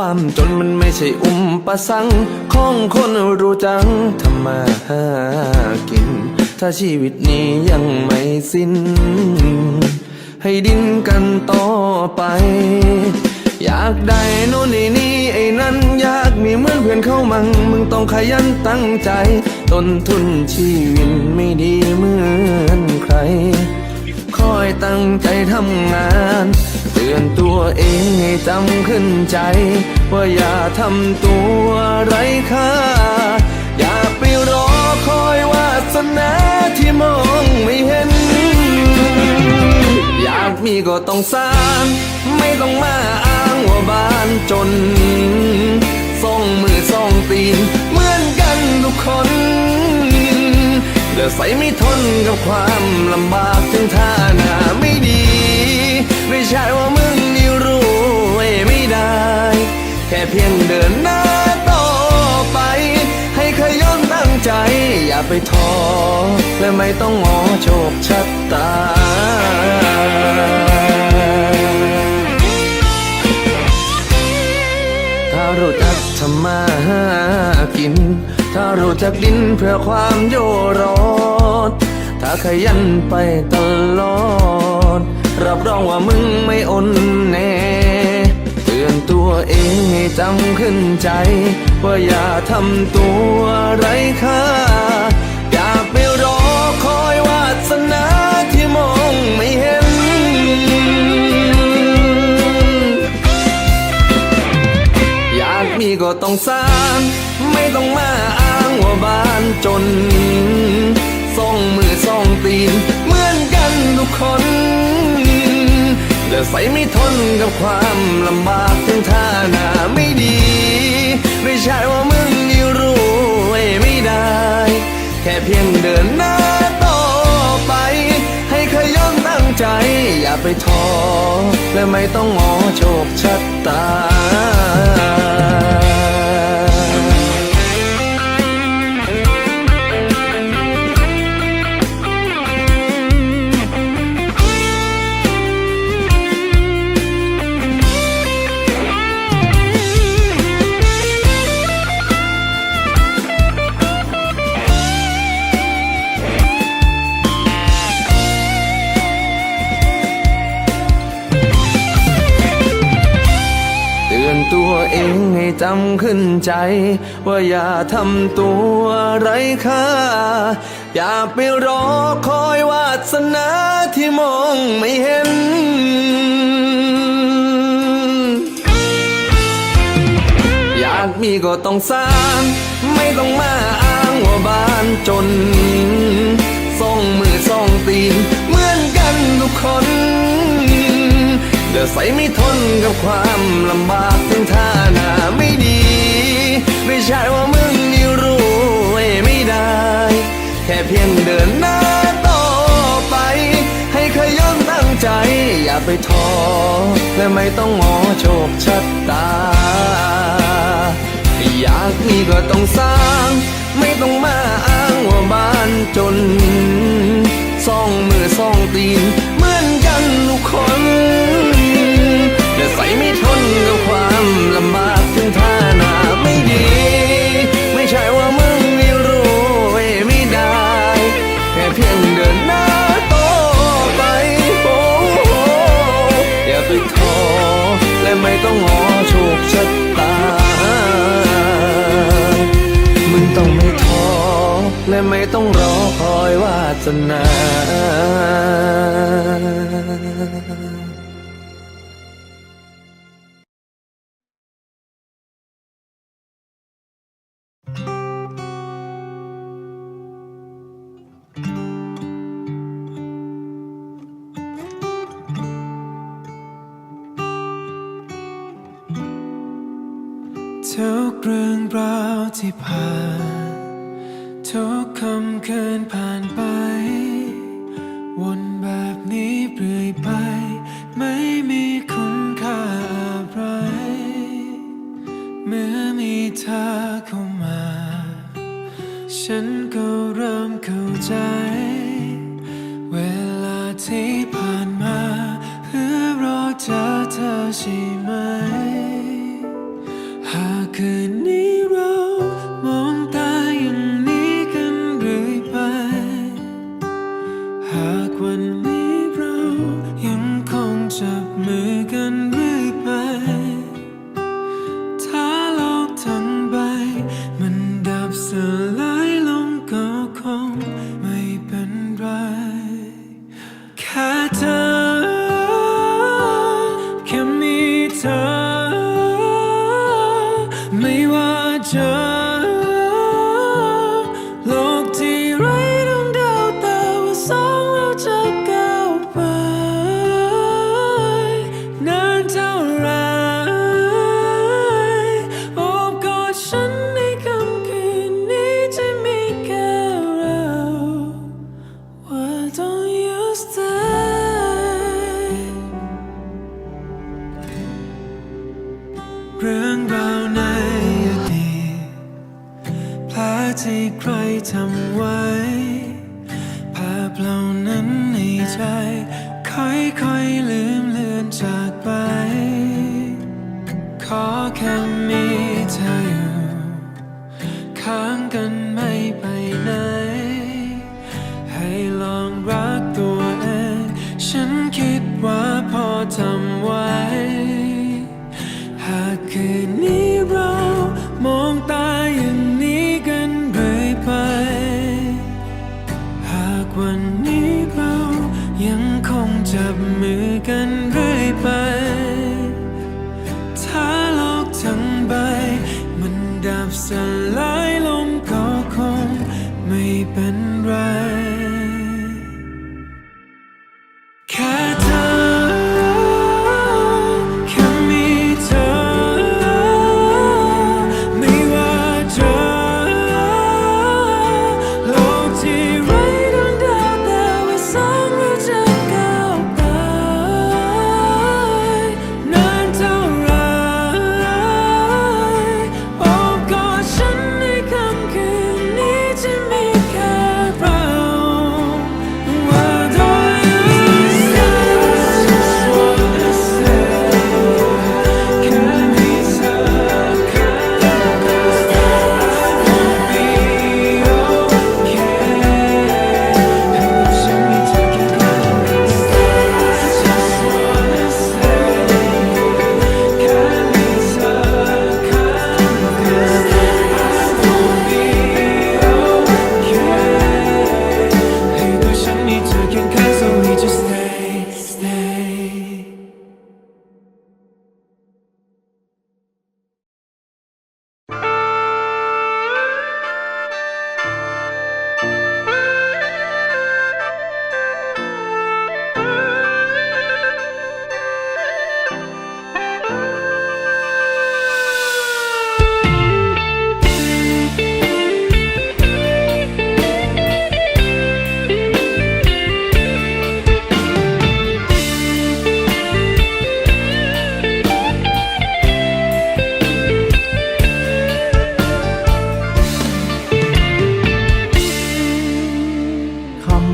ความจนมันไม่ใช่อุมประสังของคนรู้จังทำมาหากิน ถ้าชีวิตนี้ยังไม่สิ้น ให้ดิ้นกันต่อไป อยากได้โน่นนี่นี่ไอ้นั่นอยากมีเหมือนเพื่อนเข้ามังมึงต้องขยันตั้งใจ ต้นทุนชีวิตไม่ดีเหมือนใคร คอยตั้งใจทำงานเตือนตัวเองให้จำขึ้นใจ ว่าอย่าทำตัวไร้ค่าอย่าไปรอคอยวาสนาที่มองไม่เห็น อยากมีก็ต้องสร้าง ไม่ต้องมาอ้างว่าบ้านจนส่องมือส่องตีน เหมือนกันทุกคนเดือดใสไม่ทนกับความลำบากถึงท่าหน้าไม่ดี ไม่ใช่ว่ามึงนี่รู้ไม่ได้ แค่เพียงเดินหน้าต่อไป ให้ขยันตั้งใจ อย่าไปท้อและไม่ต้องงอโชคชะตาถ้ารู้จักทำมาหากิน ถ้ารู้จักดินเพื่อความโยรอดถ้าขยันไปตลอด รับรองว่ามึงไม่อ่อนแน่ ตัวเองให้จำขึ้นใจ ว่าอย่าทำตัวไร้ค่า อย่าไปรอคอยวาสนาที่มองไม่เห็น อยากมีก็ต้องสร้าง ไม่ต้องมาอ้างว่าบ้านจนส่องมือส่องตีน เหมือนกันทุกคน เดือดใสไม่ทนกับความลำบากถึงท่าหน้าไม่ดี ไม่ใช่ว่ามึงนี่รู้ไว้ไม่ได้ แค่เพียงเดินหน้าต่อไป ให้ขยันตั้งใจ อย่าไปท้อและไม่ต้องงอโชคชะตา ขึ้นใจ ว่าอย่าทำตัวไรค่า อย่าไปรอคอยวาสนาที่มองไม่เห็นอยากมีก็ต้องสร้าง ไม่ต้องมาอ้างว่าบ้านจนส่องมือส่องตีน เหมือนกันทุกคนเดือดใสไม่ทนกับความลำบากถึงท่าหน้าไม่ดี ไม่ใช่ว่ามึงนี่รู้ไว้ไม่ได้ แค่เพียงเดินหน้าต่อไป ให้ขยันตั้งใจ อย่าไปท้อและไม่ต้องงอโชคชะตา อยากมีก็ต้องสร้าง ไม่ต้องมาอ้างว่าบ้านจนส่องมือส่องตีน เหมือนกันทุกคนแต่ใส่ไม่ทนกับความลำบากถึงท่านา ไม่ต้องงอโชคชะตามึงต้องไม่ท้อและไม่ต้องรอคอยวาสนา เรื่องราวที่ผ่านทุกคำคืนผ่านไป วนแบบนี้เรื่อยไป ไม่มีคุณค่าอะไร เมื่อมีเธอเข้ามา ฉันก็เริ่มเข้าใจ เวลาที่ผ่านมา เพื่อรอเจอเธอใช่ไหม เรื่องราวในอดีตแผลที่ใครทำไว้ภาพเหล่านั้นในใจค่อยๆลืม คืนนี้เรา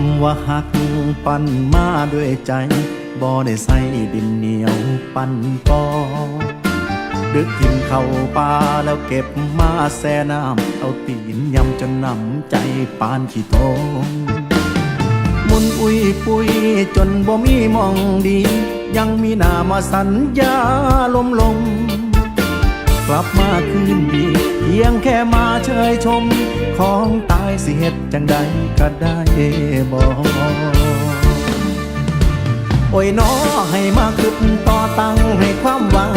ำว่าหักปั้นมาด้วยใจบ่ได้ใส่ดินเหนียวปั้นปอดึกกินเข้าป่าแล้วเก็บมาแซ่น้ำเอาตีนยำจนนำใจปานขี้โตงมุนอุ้ยปุยจนบ่มีมองดี ยังมีนามาสัญญาลมลมกลับมาคืนดี เพียงแค่มาเชยชม ของตายสิเหตุจังใดก็ได้บอกโอ้ยน้อให้มาคืบต่อตังให้ความหวัง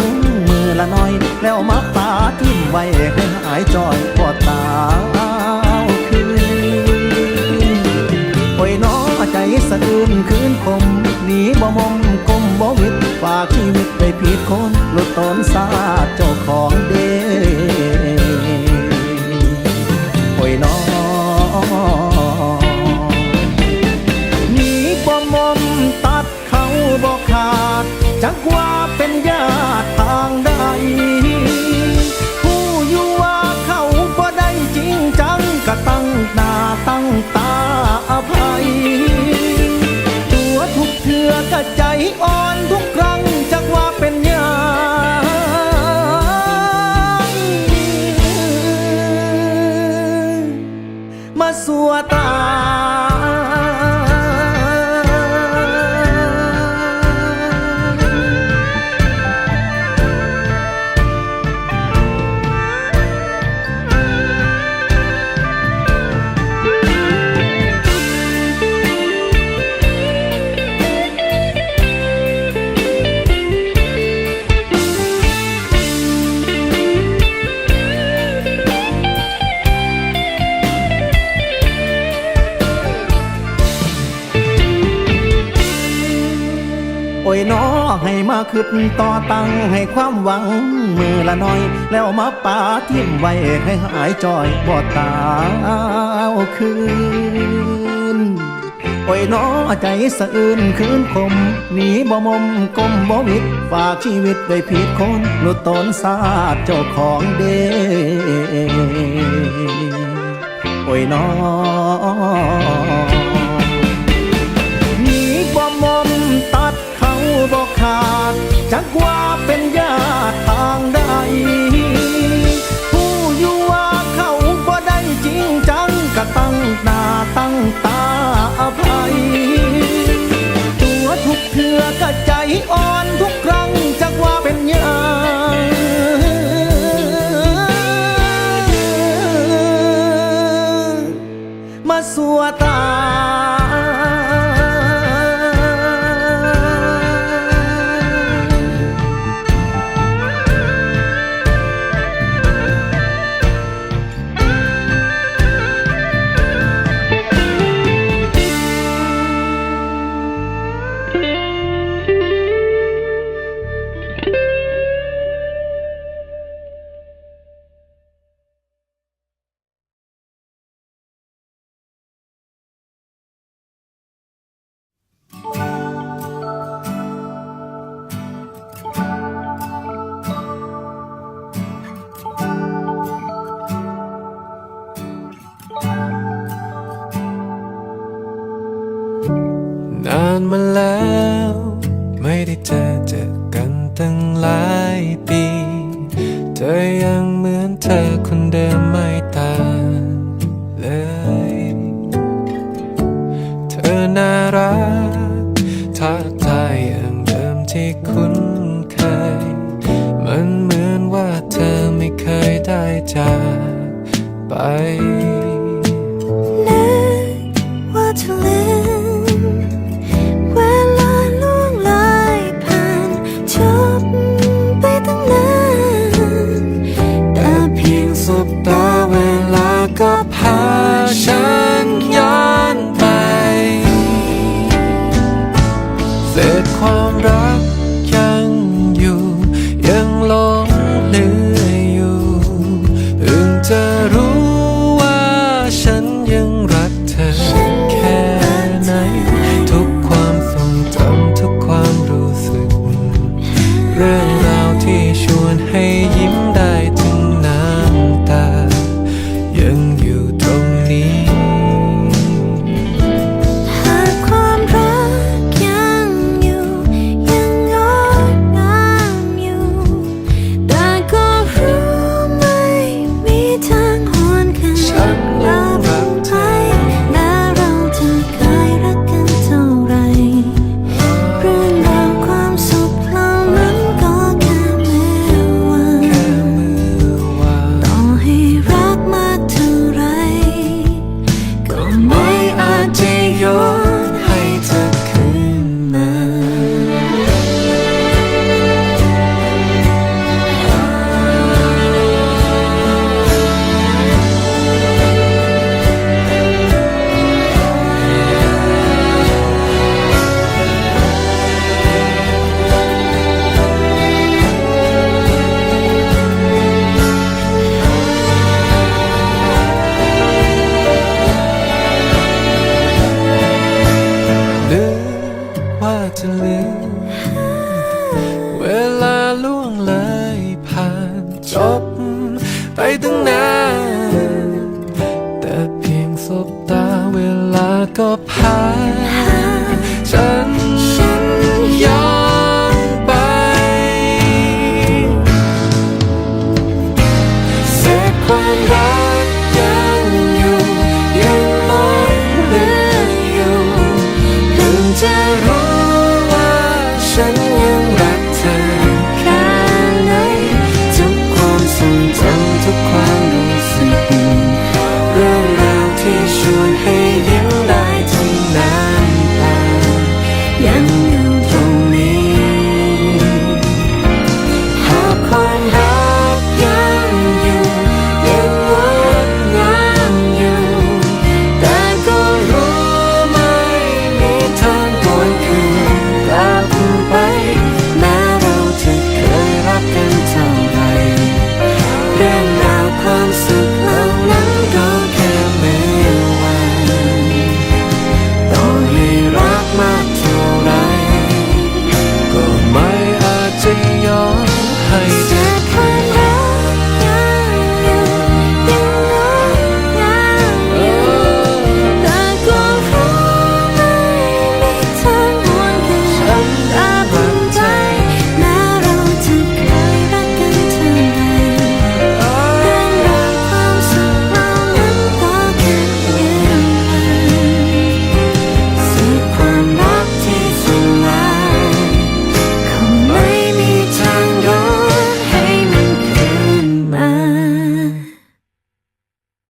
มือละน้อย แล้วมาปาทิ้มไว้ให้หายจอยพอตาคืนโอ้ยน้อใจสะอื้นคืนคมหนีบ่มมกลมบ่วิดฝากชีวิตไปผิดคนหลุดตนซาเจ้าของเด้ คืดต่อตั้งให้ความหวังมือละน้อย แล้วมาป่าทิ่มไว้ให้หายจอยบอดตาคืนโอ้ยน้อใจสะอื้นคืนคมหนีบ่มมกลมบ่วิดฝากชีวิตไว้ผิดคนหลุดตนสาดเจ้าของเด้โอ้ยน้อ ว่าเป็นานมาแล้ว ไม่ได้เจอเจอกันตั้งหลายปี เธอยังเหมือนเธอคนเดิม